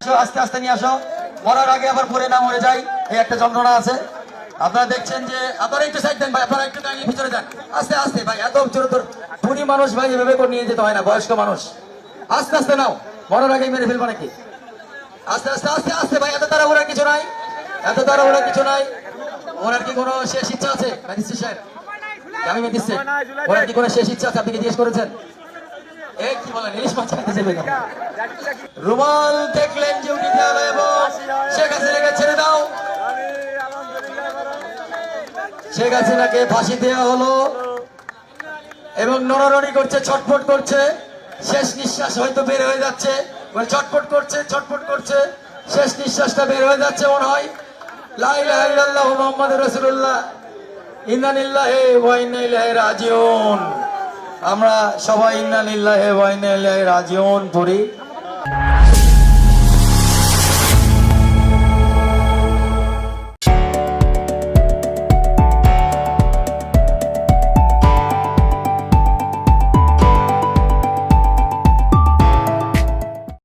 আসো, আস্তে আস্তে নিয়ে আসো। মরার আগে আবার পরে না মরে যাই। এই একটা যন্ত্রণা আছে। আপনারা দেখছেন যে আপনারা একটু সাইড দেন ভাই আপনারা একটু দাঁড়িয়ে ভিতরে যান। আস্তে আস্তে ভাই এত জোর তোর বুড়ি মানুষ ভাই এভাবে করে নিয়ে যেতে হয় না বয়স্ক মানুষ। আস্তে আস্তে নাও। মরার আগে মেরে ফেলব নাকি? আস্তে আস্তে আস্তে আস্তে ভাই এত তাড়াহুড়া কিছু নাই। এত তাড়াহুড়া কিছু নাই। ওনার কি কোনো শেষ ইচ্ছা আছে? ম্যাজিস্ট্রেট সাহেব। আমি দিচ্ছে ওনার কি কোনো শেষ ইচ্ছা আছে? আপনি জিজ্ঞেস করেছেন? রুমাল দেখলেন যে উঠে গেল এবং শেখ হাসিনাকে ছেড়ে দাও। শেখ হাসিনাকে ফাঁসি দেওয়া হলো। এবং নড়ানড়ি করছে, ছটফট করছে। শেষ নিঃশ্বাস হয়তো বের হয়ে যাচ্ছে। ছটফট করছে ছটফট করছে। শেষ নিঃশ্বাসটা বের হয়ে যাচ্ছে মনে হয়। লা ইলাহা ইল্লাল্লাহ মুহাম্মাদুর রাসূলুল্লাহ। ইন্না লিল্লাহি ওয়া ইন্না ইলাইহি রাজিউন। আমরা সবাই ইন্না লিল্লাহে ওয়াইনা ইলাইহি রাজিউন পড়ি।